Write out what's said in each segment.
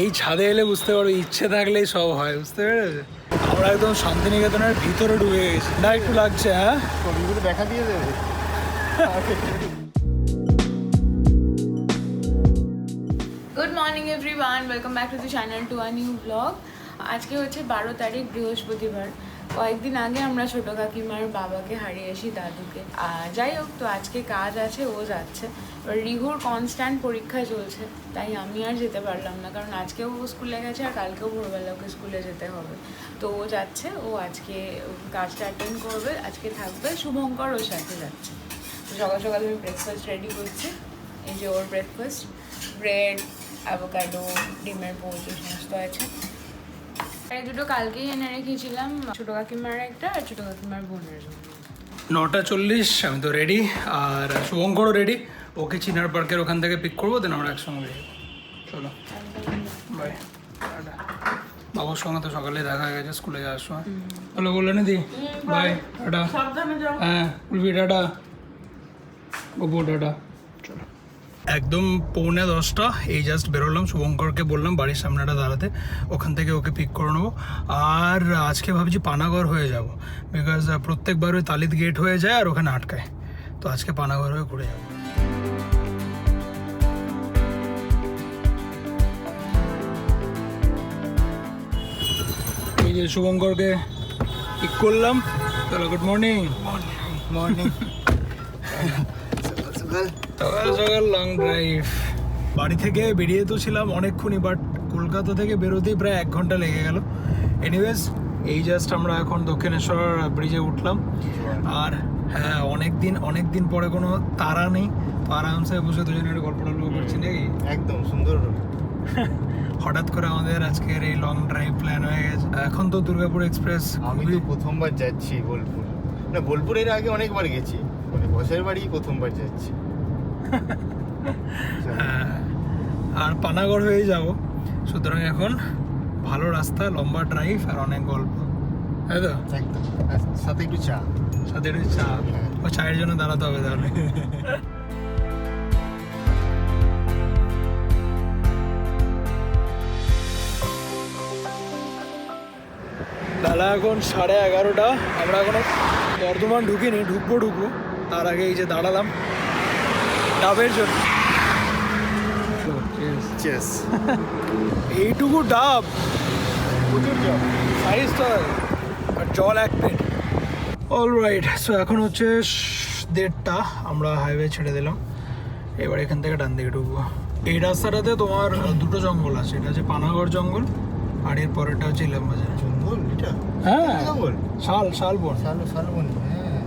এই ছাদে এলে বুঝতে পারো ইচ্ছে থাকলেই সব হয় বুঝতে পেরেছ? আমরা একদম শান্তিনিকেতনের ভিতরে ঢুকে গেছি। না একটু লাগছে হ্যাঁ? দেখা দিয়ে দেবে। Good morning everyone welcome back to the channel to a new blog আজকে হচ্ছে বারো তারিখ বৃহস্পতিবার। কয়েকদিন আগে আমরা ছোট কাকিমার বাবাকে হারিয়েছি দাদুকে। আর যাই হোক তো আজকে কাজ আছে ও যাচ্ছে। রিহুর কনস্ট্যান্ট পরীক্ষা চলছে, তাই আমি আর যেতে পারলাম না, কারণ আজকেও ও স্কুলে গেছে আর কালকেও ভোরবেলা ওকে স্কুলে যেতে হবে। তো ও যাচ্ছে, ও আজকে কাজটা অ্যাটেন্ড করবে, আজকে থাকবে, শুভঙ্কর ওর সাথে যাচ্ছে। তো সকাল সকাল আমি ব্রেকফাস্ট রেডি করছি, এই যে ওর ব্রেকফাস্ট ব্রেড অ্যাভোকাডো ডিমের পোচ সমস্ত আছে। আর দুটো কালকেই এনে রেখেছিলাম, ছোটো কাকিমার একটা আর ছোটো কাকিমার বোনের জন্য। নটা চল্লিশ, আমি তো রেডি আর শুভঙ্করও রেডি ওকে চিনার পার্কের ওখান থেকে পিক করব দেন আমরা একসঙ্গে চলো। বাই বাবুর সঙ্গে তো সকালে দেখা গেছে স্কুলে যাওয়ার সময়। হলো বলল নিদি বাই টাটা হ্যাঁ বলবি টাটা বাবু টাটা চলো। একদম পৌনে দশটা এই জাস্ট বেরোলাম শুভঙ্করকে বললাম বাড়ির সামনেটা দাঁড়াতে ওখান থেকে ওকে পিক করে নেব। আর আজকে ভাবছি পানাগড় হয়ে যাব বিকজ প্রত্যেকবার ওই তালিত গেট হয়ে যায় আর ওখানে আটকায়। তো আজকে পানাগড় হয়ে ঘুরে যাব। যে শুভঙ্করকে ঠিক করলাম। চলো গুড মর্নিং মর্নিং সকাল সকাল লং ড্রাইভ বাড়ি থেকে বেরিয়ে তো ছিলাম অনেকক্ষণই বাট কলকাতা থেকে বেরোতেই প্রায় এক ঘণ্টা লেগে গেল। এনিওয়েজ এই জাস্ট আমরা এখন দক্ষিণেশ্বর ব্রিজে উঠলাম। আর হ্যাঁ অনেক দিন অনেক দিন পরে কোনো তারা নেই। তো আরামসে বসে দুজনে একটু গল্প টল্প করছি নাকি? একদম সুন্দর। হঠাৎ করে আমাদের আজকের এই লং ড্রাইভ প্ল্যান হয়ে গেছে। এখন তো দুর্গাপুর এক্সপ্রেস আমি তো প্রথমবার যাচ্ছি বোলপুর। না বোলপুর এর আগে অনেকবার গেছি। মানে বসের বাড়ি প্রথমবার যাচ্ছি। হ্যাঁ, আর পানাগড় হয়ে যাব। সুতরাং এখন ভালো রাস্তা লম্বা ড্রাইভ আর অনেক গল্প। তাই তো? সাথে একটু চা। সাথে একটু চা। ও চায়ের জন্য দাঁড়াতে হবে তাহলে। বেলা এখন সাড়ে এগারোটা। আমরা এখনও বর্ধমান ঢুকিনি ঢুকবো ঢুকবো। তার আগে এই যে দাঁড়ালাম। ডাবের জন্য। এইটুকু ডাব। প্রচুর জল। সাইজ তো আর জল এক প্লেট অল রাইট সো এখন হচ্ছে দেড়টা। আমরা হাইওয়ে ছেড়ে দিলাম। এবার এখান থেকে ডান দিকে ঢুকবো। এই রাস্তাটাতে তোমার দুটো জঙ্গল আছে। এটা হচ্ছে পানাগড় জঙ্গল। আর এর পরেরটা হচ্ছে ইলাম বাজার। জঙ্গল? এটা? হ্যাঁ। জঙ্গল? শাল শালবন। শাল শালবন হ্যাঁ।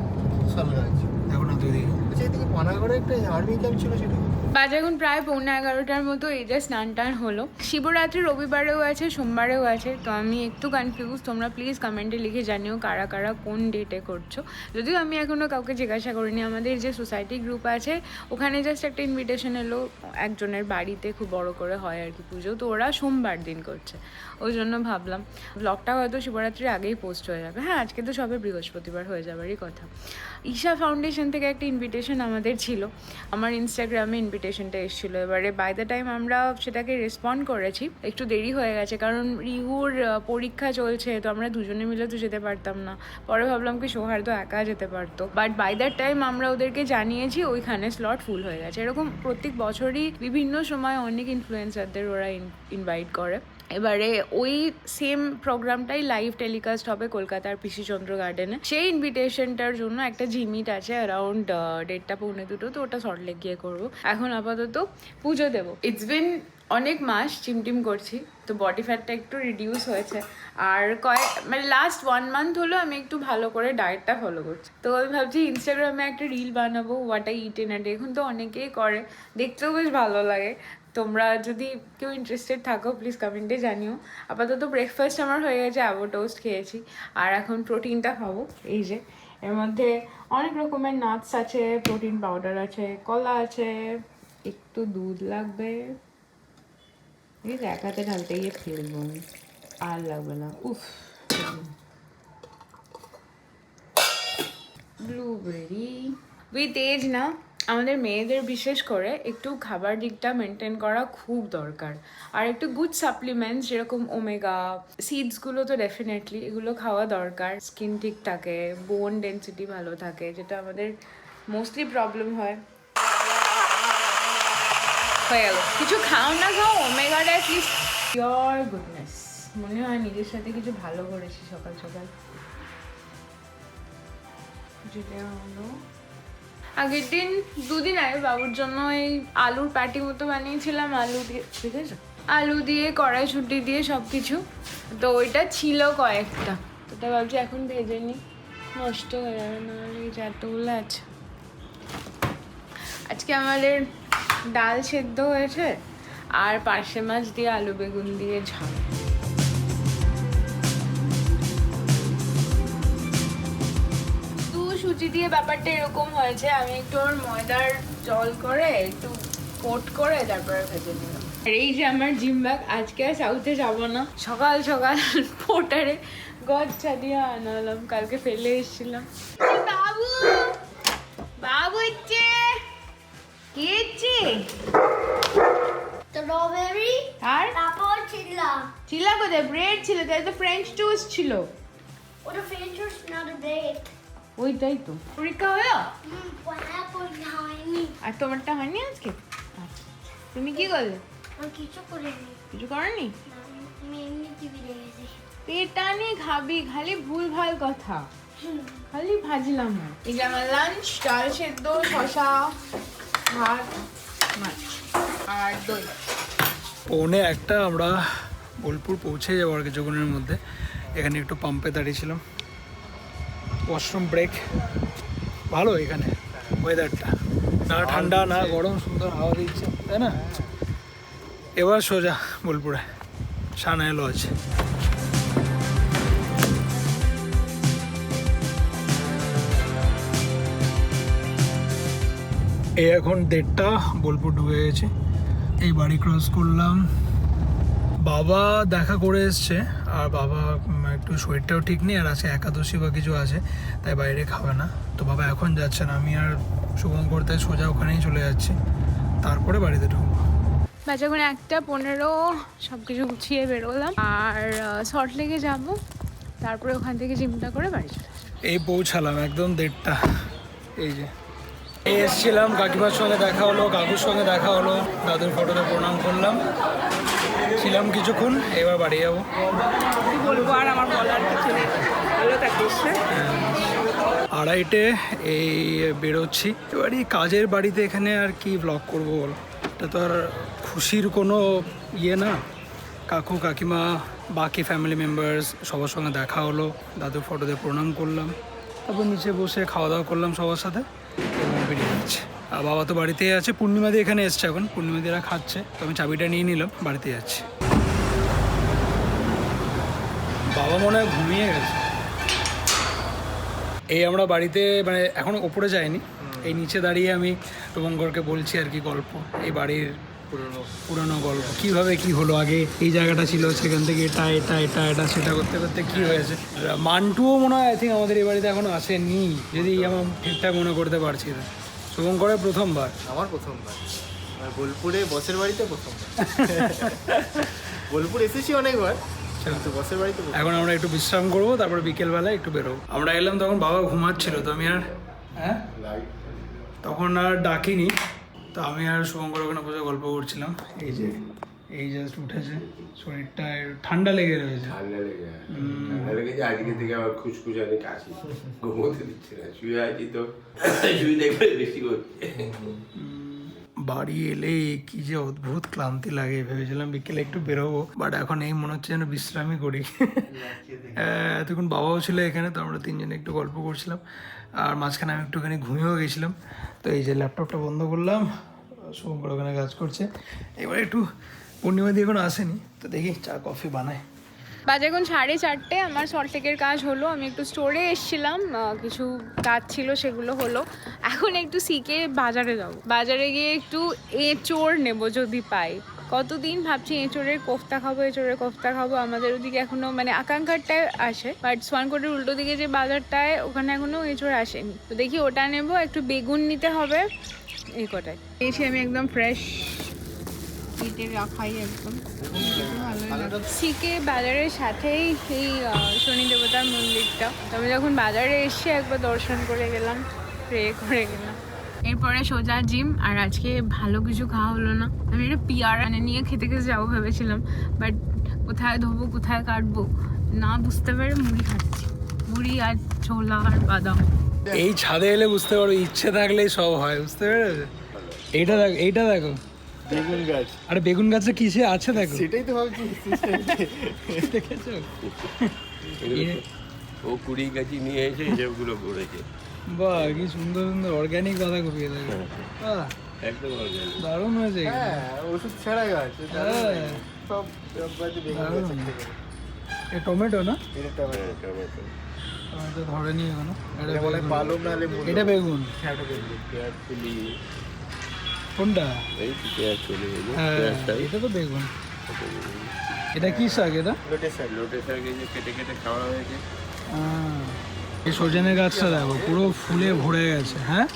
শাল গাছ। দেখো না দুই দিকে আচ্ছা এদিকে পানাগড়ে একটা আর্মি ক্যাম্প ছিল সেটা? বাজে এখন প্রায় পৌনে এগারোটার মতো, এই যে স্নান টান হলো। শিবরাত্রি রবিবারেও আছে, সোমবারেও আছে, তো আমি একটু কনফিউজ তোমরা প্লিজ কমেন্টে লিখে জানিও কারা কারা কোন ডেটে করছ। যদিও আমি এখনও কাউকে জিজ্ঞাসা করিনি, আমাদের যে সোসাইটি গ্রুপ আছে, ওখানে জাস্ট একটা ইনভিটেশন এলো, একজনের বাড়িতে খুব বড় করে হয় আর কি পুজো, তো ওরা সোমবার দিন করছে। ওই জন্য ভাবলাম ব্লগটা হয়তো শিবরাত্রির আগেই পোস্ট হয়ে যাবে। হ্যাঁ আজকে তো সবে বৃহস্পতিবার হয়ে যাবারই কথা। ঈশা ফাউন্ডেশন থেকে একটা ইনভিটেশন আমাদের ছিল, আমার ইনস্টাগ্রামে ইনভিটেশনটা এসেছিল। এবারে বাই দ্য টাইম আমরা সেটাকে রেসপন্ড করেছি, একটু দেরি হয়ে গেছে, কারণ রিহুর পরীক্ষা চলছে, তো আমরা দুজনে মিলে তো যেতে পারতাম না। পরে ভাবলাম কি সৌহার্দ্য একা যেতে পারতো। বাট বাই দ্যাট টাইম আমরা ওদেরকে জানিয়েছি ওইখানে স্লট ফুল হয়ে গেছে। এরকম প্রত্যেক বছরই বিভিন্ন সময় অনেক ইনফ্লুয়েন্সারদের ওরা ইনভাইট করে। এবারে ওই সেম প্রোগ্রামটাই লাইভ টেলিকাস্ট হবে কলকাতার পিসিচন্দ্র গার্ডেনে সেই ইনভিটেশনটার জন্য একটা জিমিট আছে অ্যারাউন্ড দেড়টা, পৌনে দুটো, তো ওটা সল্টলেক গিয়ে করব। এখন আপাতত পুজো দেবো। ইটস বিন অনেক মাস চিমটিম করছি, তো বডি ফ্যাটটা একটু রিডিউস হয়েছে। আর কয়েক মানে লাস্ট ওয়ান মান্থ হলো আমি একটু ভালো করে ডায়েটটা ফলো করছি। তো আমি ভাবছি ইনস্টাগ্রামে একটা রিল বানাবো হোয়াট আই ইট এন এখন তো অনেকেই করে, দেখতেও বেশ ভালো লাগে। তোমরা যদি কেউ ইন্টারেস্টেড থাকো প্লিজ কমেন্টে জানিও। আপাতত ব্রেকফাস্ট আমার হয়ে গেছে অ্যাভো টোস্ট খেয়েছি। আর এখন প্রোটিনটা খাব, এই যে। এর মধ্যে অনেক রকমের নাটস আছে প্রোটিন পাউডার আছে, কলা আছে, একটু দুধ লাগবে। এই যে এক হাতে ঢালতে গিয়ে ফেলব আর লাগবে না। উফ ব্লুবেরি উইথ এজ না আমাদের মেয়েদের বিশেষ করে একটু খাবার দিকটা মেনটেন করা খুব দরকার। আর একটু গুড সাপ্লিমেন্টস যেরকম ওমেগা সিডসগুলো তো ডেফিনেটলি এগুলো খাওয়া দরকার। স্কিন ঠিক থাকে বোন ডেন্সিটি ভালো থাকে, যেটা আমাদের মোস্টলি প্রবলেম হয়। হয়ে কিছু খাও না খাও ওমেগাটা অ্যাটলিস্ট পিওর গুডনেস মনে হয় নিজের সাথে কিছু ভালো করেছি সকাল সকাল। যেটা হলো আগের দিন, দুদিন আগে বাবুর জন্য এই আলুর প্যাটি মতো বানিয়েছিলাম, আলু দিয়ে ঠিক আছে আলু দিয়ে, কড়াইশুটি দিয়ে সব কিছু তো ওইটা ছিল কয়েকটা। তো তা ভাবছি এখন ভেজে নিই নষ্ট হয়ে যাবে, না এই এতগুলো আছে। আজকে আমাদের ডাল সেদ্ধ হয়েছে, আর পার্শে মাছ দিয়ে আলু বেগুন দিয়ে ঝাল। দিয়ে ব্যাপারটা এরকম হয়েছে আমি একটু ওর ময়দার জল করে একটু কোট করে তারপরে ভেজে নিলাম। আর এই যে আমার জিম ব্যাগ আজকে আর সাউথে যাব না। সকাল সকাল পোটারে গচ্ছা দিয়ে আনালাম কালকে ফেলে এসেছিলাম। বাবু! বাবু হচ্ছে কি স্ট্রবেরি আর? তারপর চিল্লা। ছিল কোথায়? ব্রেড ছিল তাই তো ফ্রেঞ্চ টোস্ট ছিল। ওটা ফেঞ্চুস না ব্রেড ওইটাই তো। পরীক্ষা হলো? আর তোমারটা হয়নি আজকে? আচ্ছা। তুমি কি করলে? কিছু করিনি। কিছু করনি? পেটা নিয়ে খাবি খালি ভুল ভালো কথা। খালি ভাজলাম না। এই যে আমার লাঞ্চ ডাল সেদ্ধ শশা ভাত মাছ আর দই। পৌনে একটা আমরা বোলপুর পৌঁছে যাব আর কিছুক্ষণের মধ্যে। এখানে একটু পাম্পে দাঁড়িয়েছিলাম। ওয়াশরুম ব্রেক ভালো এখানে ওয়েদারটা না ঠান্ডা না গরম সুন্দর হাওয়া দিচ্ছে তাই না? এবার সোজা বোলপুরে সানায় লজ এই এখন দেড়টা বোলপুর ঢুকে গেছে। এই বাড়ি ক্রস করলাম। বাবা দেখা করে এসছে। আর বাবা একটু শরীরটাও ঠিক নেই আর আছে একাদশী বা কিছু আছে তাই বাইরে খাবে না। তো বাবা এখন যাচ্ছে না আমি আর শুভঙ্কর তাই সোজা ওখানেই চলে যাচ্ছি। তারপরে বাড়িতে ঢুকবো। বাজে এখন একটা পনেরো সব কিছু গুছিয়ে বেরোলাম। আর শর্ট লেগে যাব তারপরে ওখান থেকে জিমটা করে বাড়ি চলে এই পৌঁছালাম একদম দেড়টা। এই যে। এই এসছিলাম কাকিমার সঙ্গে দেখা হলো কাকুর সঙ্গে দেখা হলো দাদুর ফটোতে প্রণাম করলাম। ছিলাম কিছুক্ষণ এবার বাড়ি যাব। বলব আর আমার বলার কিছু নেই। ভালো থাকিস হ্যাঁ? আড়াইটে এই বেরোচ্ছি। এবার এই কাজের বাড়িতে এখানে আর কি ব্লগ করব বল? এটা তো আর খুশির কোনো ইয়ে না। কাকু কাকিমা বাকি ফ্যামিলি মেম্বার্স সবার সঙ্গে দেখা হলো। দাদুর ফটোতে প্রণাম করলাম। তারপর নিচে বসে খাওয়া দাওয়া করলাম সবার সাথে। বাবা তো বাড়িতেই আছে পূর্ণিমাদি এখানে এসছে এখন পূর্ণিমাদিরা খাচ্ছে তো আমি চাবিটা নিয়ে নিলাম বাড়িতে যাচ্ছি বাবা মনে হয় ঘুমিয়ে গেছে। এই আমরা বাড়িতে মানে এখনও ওপরে যাইনি এই নিচে দাঁড়িয়ে আমি শুভঙ্করকে বলছি আর কি গল্প এই বাড়ির পুরনো। পুরনো গল্প কীভাবে কি হলো আগে এই জায়গাটা ছিল সেখান থেকে এটা এটা এটা এটা সেটা করতে করতে কি হয়েছে? মান্টুও মনে হয় আই থিঙ্ক আমাদের এই বাড়িতে এখনও আসেনি যদি আমার ঠিকঠাক মনে করতে পারছি। না শুভঙ্করের প্রথমবার। আমার প্রথমবার। আর বোলপুরে বসের বাড়িতে প্রথমবার। বোলপুর এসেছি অনেকবার কিন্তু বসের বাড়িতে এখন আমরা একটু বিশ্রাম করব তারপর বিকেলবেলা একটু বেরোবো। আমরা এলাম তখন বাবা ঘুমাচ্ছিল তো আমি আর হ্যাঁ? তখন আর ডাকিনি। তো আমি আর শুভঙ্কর ওখানে বসে গল্প করছিলাম। এই যে এই জাস্ট উঠেছে। শরীরটা ঠান্ডা লেগে রয়েছে। ঠান্ডা লেগে। ঠান্ডা লেগেছে আজকে থেকে আবার খুশখুশানি কাশি। ঘুমোতে দিচ্ছে না শুয়ে আছি তো। শুয়ে দেখবে বেশি করছে। বাড়ি এলে কি যে অদ্ভুত ক্লান্তি লাগে ভেবেছিলাম বিকেলে একটু বেরোবো বাট এখন এই মনে হচ্ছে যেন বিশ্রামই করি। এতক্ষণ বাবাও ছিল এখানে তো আমরা তিনজনে একটু গল্প করছিলাম। আর মাঝখানে আমি একটুখানি ঘুমিয়েও গেছিলাম। তো এই যে ল্যাপটপটা বন্ধ করলাম শুভঙ্কর ওখানে কাজ করছে। এবার একটু পূর্ণিমা দিয়ে এখনও আসেনি। তো দেখি চা, কফি বানায় বাজে এখন সাড়ে চারটে, আমার সল্টেকের কাজ হলো, আমি একটু স্টোরে এসেছিলাম কিছু কাজ ছিল সেগুলো হলো। এখন একটু শিখে বাজারে যাব। বাজারে গিয়ে একটু এঁচোড় নেব যদি পাই। কতদিন ভাবছি এঁচোড়ের কোফতা খাব, এঁচোড়ের কোফতা খাব, আমাদের ওদিকে এখনও মানে আকাঙ্ক্ষারটায় আসে। বাট সোয়ানকোটের উল্টো দিকে যে বাজারটায়, ওখানে এখনও এঁচোড় আসেনি। তো দেখি ওটা নেব, একটু বেগুন নিতে হবে, এই কটায় পেয়েছি আমি একদম ফ্রেশ কেটে রাখাই একদম। সিকে বাজারের সাথেই এই শনি দেবতার মন্দিরটা। আমি যখন বাজারে এসে একবার দর্শন করে গেলাম প্রে করে গেলাম। এরপরে সোজা জিম আর আজকে ভালো কিছু খাওয়া হলো না। আমি একটা পিয়ার এনে নিয়ে খেতে খেতে যাব ভেবেছিলাম বাট কোথায় ধোবো কোথায় কাটবো না বুঝতে পেরে মুড়ি খাচ্ছি। মুড়ি আর ছোলা আর বাদাম। এই ছাদে এলে বুঝতে পারো ইচ্ছে থাকলেই সব হয় বুঝতে পেরেছ? এইটা দেখো এইটা দেখো। বেগুন গাছ। আরে বেগুন গাছে কিসে আছে দেখো? সেটাই তো ভাবছি দেখেছ? ও কুড়ি গাছি নিয়ে এসে এসবগুলো করেছে। বাহ কি সুন্দর সুন্দর অর্গ্যানিক বাঁধাকপি দেখো। বাহ একদম organic। দারুণ হয়েছে হ্যাঁ ওষুধ ছাড়া গাছ হ্যাঁ। সব গাছ। এ টমেটো না? এটা টমেটো। হ্যাঁ, টমেটো। টমেটো ধরেনি এখনও। এটা এটা বলে। পালং নাহলে এটা বেগুন। এটা বেগুন। কোনটা? এই হ্যাঁ এটা তো বেগুন। এটা কি শাক এটা? লোটে শাক। লোটে শাকে যে কেটে কেটে খাওয়া হয়েছে। এই সজনে গাছটা দেখো পুরো ফুলে ভরে গেছে হ্যাঁ?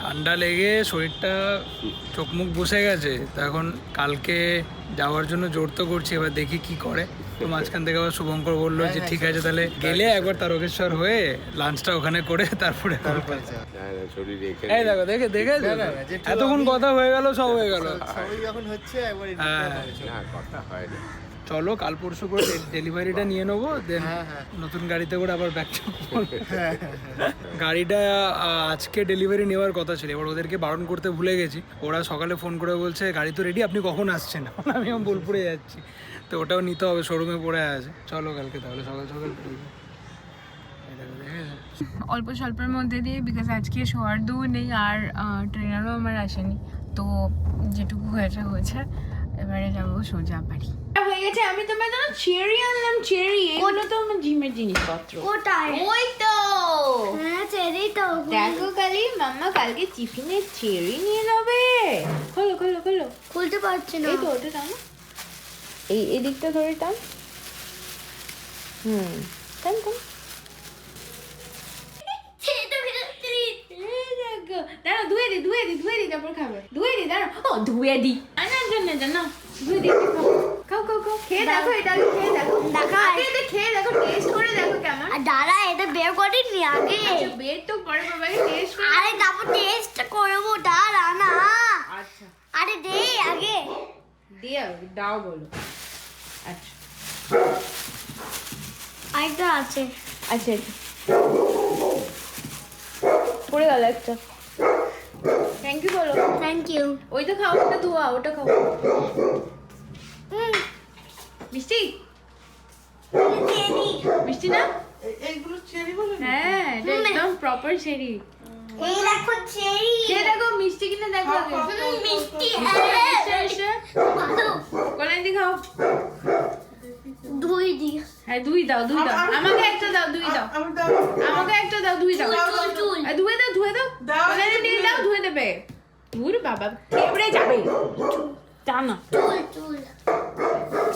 ঠান্ডা লেগে শরীরটা চোখ মুখ বসে গেছে তো এখন কালকে যাওয়ার জন্য জোর তো করছি এবার দেখি কি করে। তো মাঝখান থেকে আবার শুভঙ্কর বলল যে ঠিক আছে তাহলে গেলে একবার তারকেশ্বর হয়ে লাঞ্চটা ওখানে করে তারপরে এই দেখো দেখে দেখে এতক্ষণ কথা হয়ে গেল সব হয়ে গেল। হ্যাঁ। কথা হয়। চলো। কাল পরশু করে ডেলিভারিটা নিয়ে নেব দেন হ্যাঁ। নতুন গাড়িতে করে আবার ব্যাক গাড়িটা আজকে ডেলিভারি নেওয়ার কথা ছিল। এবার ওদেরকে বারণ করতে ভুলে গেছি। ওরা সকালে ফোন করে বলছে গাড়ি তো রেডি আপনি কখন আসছেন? আমি বোলপুরে যাচ্ছি। তো ওটাও নিতে হবে শোরুমে পড়ে আছে। চলো কালকে তাহলে সকাল সকাল? অল্প স্বল্পের মধ্যে দিয়ে বিকজ আজকে শোয়ার দূর নেই আর ট্রেনারও আমার আসেনি। তো যেটুকু হয়েছে হয়েছে। এবারে যাব সোজা বাড়ি। হয়ে গেছে আমি তোমার জন্য চেরি আনলাম চেরি এগুলো তো আমার জিমের জিনিসপত্র। কোথায় ওই তো। হ্যাঁ চেরি তো দেখো কালি মাম্মা কালকে টিফিনে চেরি নিয়ে যাবে। খোলো খোলো খোলো। খুলতে পারছি না। এই তো ওটা এই এই দিকটা ধরে টান। হুম টান টান। দাঁড়া ধুয়ে দি ধুয়ে দি ধুয়ে দি তারপর খাবে। ধুয়ে দি দাঁড়া ও ধুয়ে দি। ধুয়ে দি খাও। খাও খাও খেয়ে দেখো এটা খেয়ে দেখো। দেখা। এটা খেয়ে দেখো টেস্ট করে দেখো কেমন। আর দাঁড়া এটা বের আগে। আচ্ছা বের তো পরে টেস্ট করে আরে তারপর টেস্ট করব দাঁড়া না। আচ্ছা। আরে দে আগে। দিয়ে দাও বলো। আচ্ছা। আরেকটা আছে। আচ্ছা আচ্ছা। পড়ে গেল একটা। থ্যাংক ইউ বলো। থ্যাংক ইউ ওইটা খাও ওটা ধোয়া ওটা খাও। মিষ্টি? মিষ্টি না? এইগুলো চেরি বলে হ্যাঁ এটা একদম প্রপার চেরি। এই দেখো চেরি। খেয়ে দেখো মিষ্টি কিনা দেখো মিষ্টি। খাও? দুই। দি হ্যাঁ দুই দাও দুই দাও। আমাকে একটা দাও দুই দাও। আমি দাও। আমাকে একটা দাও দুই দাও। চুল চুল আর ধুয়ে দাও ধুয়ে দাও। দাও। কলেন্দি দিয়ে দাও ধুয়ে দেবে। ধুর বাবা খেবড়ে যাবে। তা না চুল চুল।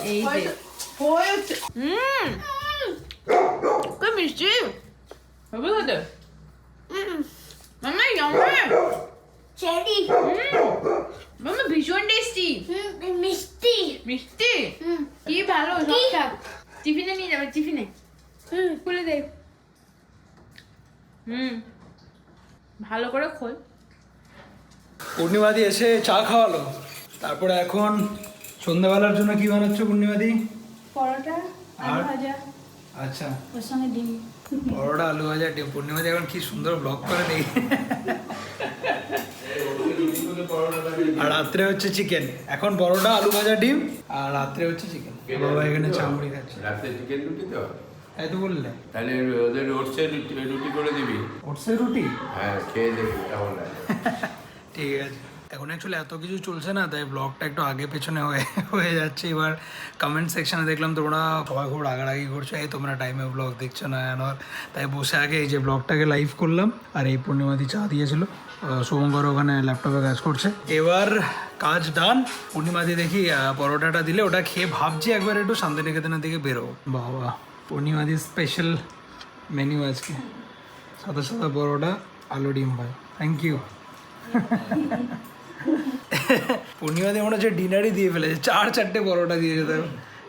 এই যে। হয়েছে হুম কই মিষ্টি। হবে কত মামা ইয়াম্মি চেরি মামা ভীষণ টেস্টি মিষ্টি। মিষ্টি? কি ভালো সব টিফিনে নিয়ে যাবে টিফিনে। হুম। খুলে দে। হুম। ভালো করে খোল। পূর্ণিমাদি এসে চা খাওয়ালো। তারপরে এখন সন্ধ্যাবেলার জন্য কি বানাচ্ছ পূর্ণিমাদি? পরোটা আর? ভাজা। আচ্ছা। ওর সঙ্গে ডিম। পরোটা আলু ভাজা ডিম। পূর্ণিমাদি এখন কি সুন্দর ব্লগ করে দেই আর রাত্রে হচ্ছে চিকেন এখন বড়টা আলু ভাজা ডিম আর রাত্রে হচ্ছে চিকেন বাবা এখানে চামড়ি খাচ্ছে। রাত্রে চিকেন রুটি তো? তাই তো বললে। তাহলে ওদের ওটসের রুটি রুটি করে দিবি। ওটসের রুটি? হ্যাঁ খেয়ে দেখবি কেমন লাগে। ঠিক আছে। এখন অ্যাকচুয়ালি এত কিছু চলছে না, তাই ব্লগটা একটু আগে পেছনে হয়ে হয়ে যাচ্ছে। এবার কমেন্ট সেকশনে দেখলাম তোমরা সবাই খুব রাগারাগি করছ। এই তোমরা টাইমে ব্লগ দেখছ না এন তাই বসে আগে এই যে ব্লগটাকে লাইভ করলাম, আর এই পূর্ণিমাদি চা দিয়েছিল। শুভঙ্কর ওখানে ল্যাপটপে কাজ করছে। এবার কাজ ডান পূর্ণিমাদি দেখি পরোটাটা দিলে ওটা খেয়ে ভাবছি একবার একটু শান্তিনিকেতনের দিকে বেরোবো। বাবা পূর্ণিমাদি স্পেশাল মেনু আজকে। সাদা সাদা পরোটা, আলু ডিম ভাই থ্যাংক ইউ পূর্ণিমা দিয়ে মনে হচ্ছে ডিনারই দিয়ে ফেলেছে চার চারটে পরোটা দিয়ে তার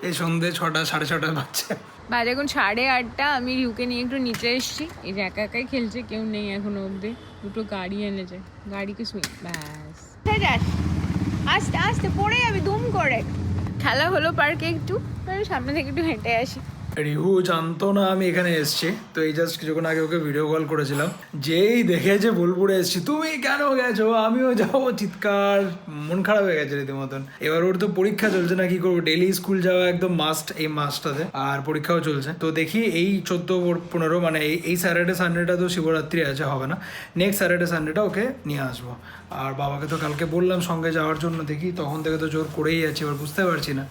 এই সন্ধে ছটা সাড়ে ছটা বাচ্চা বাজে এখন সাড়ে আটটা আমি রিউকে নিয়ে একটু নিচে এসেছি। এই যে একা একাই খেলছে কেউ নেই এখনও অবধি। দুটো গাড়ি এনেছে। গাড়িকে শুই ব্যাস। আস্তে আস্তে পড়ে যাবে দুম করে। খেলা হলো পার্কে একটু সামনে থেকে একটু হেঁটে আসি। রিহু জানতো না আমি এখানে এসেছি, তো এই জাস্ট কিছুক্ষণ আগে ওকে ভিডিও কল করেছিলাম। যেই দেখেছে বোলপুরে এসেছি, তুমি কেন গেছো? আমিও যাব। চিৎকার, মন খারাপ হয়ে গেছে রীতিমতন। এবার ওর তো পরীক্ষা চলছে না, কি করব? ডেলি স্কুল যাওয়া একদম মাস্ট এই মাসটাতে আর পরীক্ষাও চলছে। তো দেখি এই চোদ্দ পনেরো মানে এই স্যাটারডে সানডেটা তো শিবরাত্রি আছে, হবে না। নেক্সট স্যাটারডে সানডেটা ওকে নিয়ে আসব। আর বাবাকে তো কালকে বললাম সঙ্গে যাওয়ার জন্য, দেখি তখন থেকে তো জোর করেই যাচ্ছে, এবার বুঝতে পারছি না।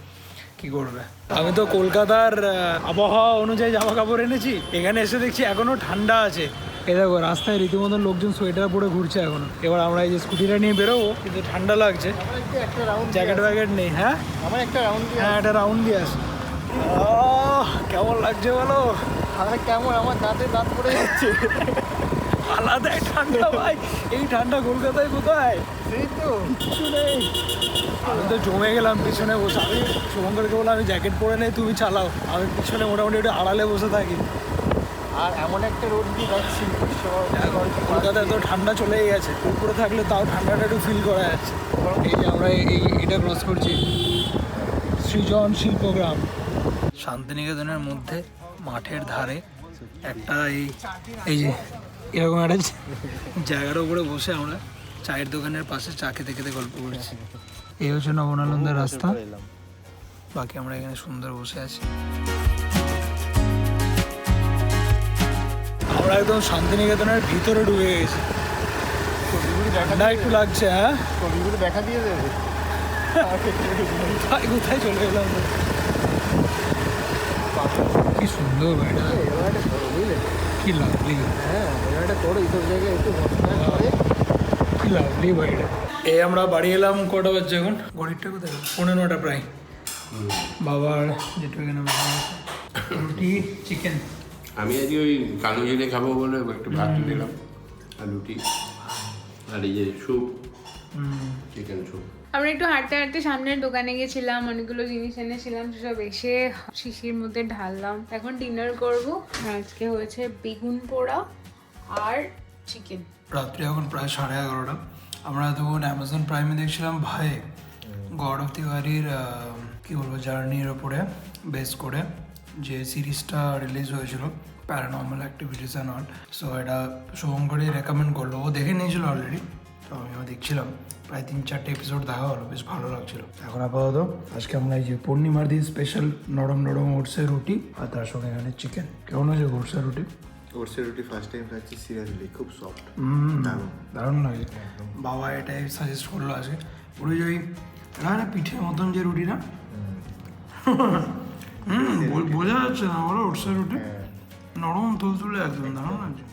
কি করবে? আমি তো কলকাতার আবহাওয়া অনুযায়ী জামা কাপড় এনেছি। এখানে এসে দেখছি এখনও ঠান্ডা আছে। এ দেখো রাস্তায় রীতিমতন লোকজন সোয়েটার পরে ঘুরছে এখনও। এবার আমরা এই যে স্কুটিটা নিয়ে বেরোবো কিন্তু ঠান্ডা লাগছে। জ্যাকেট ব্যাকেট নেই হ্যাঁ? আমার একটা রাউন্ড হ্যাঁ একটা রাউন্ড দিয়ে আসে। কেমন লাগছে বলো? আমার কেমন আমার দাঁতে দাঁত পড়ে যাচ্ছে। আলাদা ঠান্ডা ভাই। এই ঠান্ডা কলকাতায় কোথায়? সেই তো। কিছু নেই। আমি তো জমে গেলাম পিছনে বসে। আমি শুভঙ্করকে বললাম আমি জ্যাকেট পরে নেই তুমি চালাও। আমি পিছনে মোটামুটি একটু আড়ালে বসে থাকি। আর এমন একটা রোড দিয়ে যাচ্ছি? কলকাতায় তো ঠান্ডা চলেই গেছে। উপরে থাকলে তাও ঠান্ডাটা একটু ফিল করা যাচ্ছে। এই যে আমরা এই এটা ক্রস করছি সৃজন শিল্পগ্রাম। শান্তিনিকেতনের মধ্যে মাঠের ধারে একটা এই এই যে এরকম একটা জায়গার উপরে বসে আমরা চায়ের দোকানের পাশে চা খেতে খেতে গল্প করছি। এই হচ্ছে নবনানন্দের রাস্তা। বাকি আমরা এখানে সুন্দর বসে আছি। আমরা একদম শান্তিনিকেতনের ভিতরে ঢুকে গেছি। ঠান্ডা একটু লাগছে হ্যাঁ? কবিগুলো দেখা দিয়ে দেবে। কোথায় কোথায় চলে এলাম? কি সুন্দর বাড়িটা। কি লাভলি হ্যাঁ একটা করো এইসব জায়গায় একটু কি লাভলি বাড়িটা এই আমরা বাড়ি এলাম কটা বাজছে এখন? ঘড়িটা কোথায়? পনেরো নটা প্রায়। বাবার যেটু এখানে রুটি চিকেন আমি আজকে ওই কালো জিরে খাব বলে একটু ভাত দিলাম। আর রুটি। আর এই যে স্যুপ চিকেন স্যুপ আমরা একটু হাঁটতে হাঁটতে সামনের দোকানে গেছিলাম, অনেকগুলো জিনিস এনেছিলাম, সেসব এসে শিশির মধ্যে ঢাললাম। এখন ডিনার করব। আজকে হয়েছে বেগুন পোড়া আর চিকেন রাত্রি এখন প্রায় সাড়ে এগারোটা। আমরা তখন অ্যামাজন প্রাইমে দেখছিলাম, ভাই অফ তিওয়ারির কি বলব, জার্নির ওপরে বেস করে যে সিরিজটা রিলিজ হয়েছিল paranormal activities and all so এটা শুভঙ্করই রেকমেন্ড করল। ও দেখে নিয়েছিল অলরেডি তো আমিও দেখছিলাম প্রায় তিন চারটে এপিসোড দেখা হলো বেশ ভালো লাগছিল। এখন আপাতত আজকে আমরা এই যে পূর্ণিমার দিন স্পেশাল নরম নরম ওটসের রুটি আর তার সঙ্গে এখানে চিকেন কেমন আছে ওটসের রুটি? ওটসের রুটি ফার্স্ট টাইম খাচ্ছি সিরিয়াসলি খুব সফট হুম দারুণ। লাগে। বাবা এটাই সাজেস্ট করল আজকে। পুরো যে ওই না না পিঠের মতন যে রুটি না হুম বোঝা যাচ্ছে না বলো ওটসের রুটি। নরম তুলতুলে একদম দারুণ লাগছে।